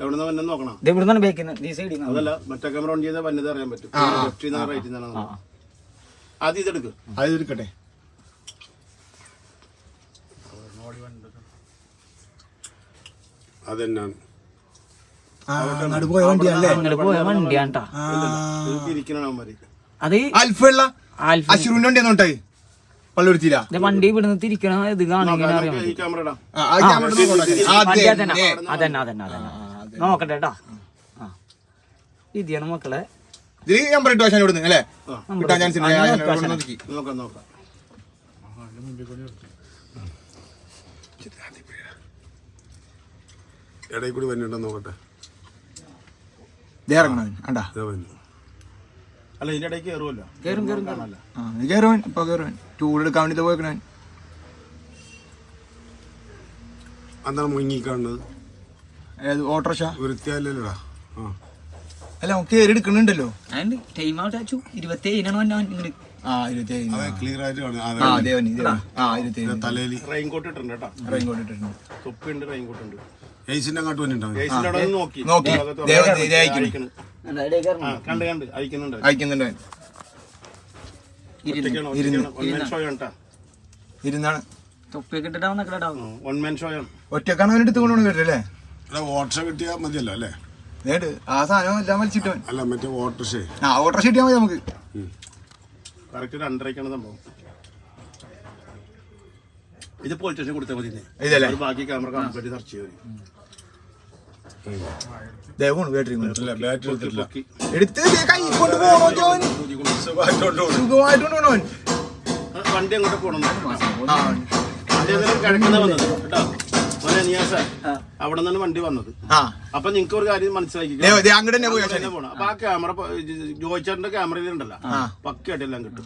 എവിടെ നിന്ന് വന്നെ നോക്കണം. ഇത് ഇവിടുന്നാണ് ബേക്കുന്നത് ഈ സൈഡിൽ നിന്ന് അതല്ല മറ്റേ ക്യാമറ ഓൺ ചെയ്താൽ വന്നത് അറിയാൻ പറ്റും. ലെഫ്റ്റിൽ നിന്നാണ് റൈറ്റിൽ നിന്നാണ് ആദ്യം ഇതെടുക്ക്. അത് എടുക്കട്ടെ. അതെന്നാണ്? ആ അങ്ങോട്ട് പോയ വണ്ടിയാണ് ട്ടാ. ഇരിക്കണ അവന്മാര്. അത് ആൽഫ വണ്ടി നോട്ടായി പള്ളുരുത്തിയില്ല ഇത് വണ്ടി ഇവിടുന്ന് തിരിക്കണ ഇത് കാണിക്കാൻ അറിയാൻ ഈ ക്യാമറ ഇടാം. വണ്ടി അതന്നെ. അതന്നെ അതന്നെ അതന്നെ. നോക്കട്ടെ കേട്ടാ. ആ. മക്കളെ. ഇതിൽ ഇവിടുന്ന് അല്ലേ? കിട്ടാൻ ചാൻസ് ഉണ്ട് ആ, ഞാൻ ഇവിടെ നോക്കി. നോക്കാം നോക്കാം. ഇടയിൽ കൂടി നോക്കട്ടെ. അല്ല ഇതിന്റെ കയറുമല്ലോ കയറുവൻ ഇപ്പൊ കയറുവൻ ടൂൾ എടുക്കാൻ വേണ്ടി പോയിക്കണവൻ അന്നാണ് മുങ്ങി കാണുന്നത്. ഓട്ടോറിക്ഷ? അല്ല നമുക്ക് കയറി ടൈം ഔട്ട് ആച്ചു. ഇരുപത്തി ഏഴിനാണ് വന്നെ ഇങ്ങോട്ട് ആ ഇരുപത്തി ഏഴ് ക്ലിയർ ആയിട്ട് ആ ദേവനി ആ ഇരുപത്തി ഏഴ് തലയിൽ റെയിൻകോട്ട് ഇട്ടുണ്ട് കേട്ടോ. റെയിൻകോട്ട് ഇട്ടിട്ടുണ്ട്. തൊപ്പിയുണ്ട് റെയിൻകോട്ട് ഉണ്ട്. ഏസിന്റെ അങ്ങോട്ട് വന്നിട്ടുണ്ടാവും നോക്കി. ദേവൻ അയക്കുന്നു. കണ്ട് കണ്ട്. അയക്കുന്നുണ്ട്. അയക്കുന്നുണ്ട്. ഇരുന്നാണ്. തൊപ്പിയൊക്കെ ഒറ്റക്കാണ് അവൻ എടുത്ത് കൊണ്ടുപോകണം കേട്ടല്ലേ? ഓട്ടോറിക്ഷ കിട്ടിയാൽ മതിയല്ലോ അല്ലേ? നേട് ആ സാധനം എല്ലാം വലിച്ചിട്ടവൻ അല്ല മറ്റേ ഓട്ടോറിക്ഷ ആ ഓട്ടോറിക്ഷ കിട്ടിയാൽ മതി നമുക്ക്. കറക്റ്റ് രണ്ടരക്കാണ് സംഭവം. ഇത് പോലീസ് സ്റ്റേഷൻ കൊടുത്താൽ ഇതല്ലേ ബാക്കി ക്യാമറ കംപ്ലീറ്റ് സെർച്ച് ചെയ്തു ദേവണ് ബാറ്ററി ബാറ്ററി എടുത്തിട്ടില്ല. എടുത്ത് ദേ കൈ കൊണ്ട് പോകണോ ജോൻ സുഖമായിട്ട് കൊണ്ടുപോകണവൻ വണ്ടി അങ്ങോട്ട് പോകണം ആ കിഴക്കുന്ന വന്നത് കേട്ടോ? മോനെ നിയാസ അവിടെ നിന്നാണ് വണ്ടി വന്നത്. ആ. അപ്പൊ നിങ്ങക്ക് ഒരു കാര്യം മനസ്സിലാക്കി. അങ്ങോട്ട് തന്നെ പോയി പോണം. അപ്പൊ ആ ക്യാമറ ജോയിച്ചാറിന്റെ ക്യാമറയിൽ ഉണ്ടല്ലോ പക്കയായിട്ട് എല്ലാം കിട്ടും.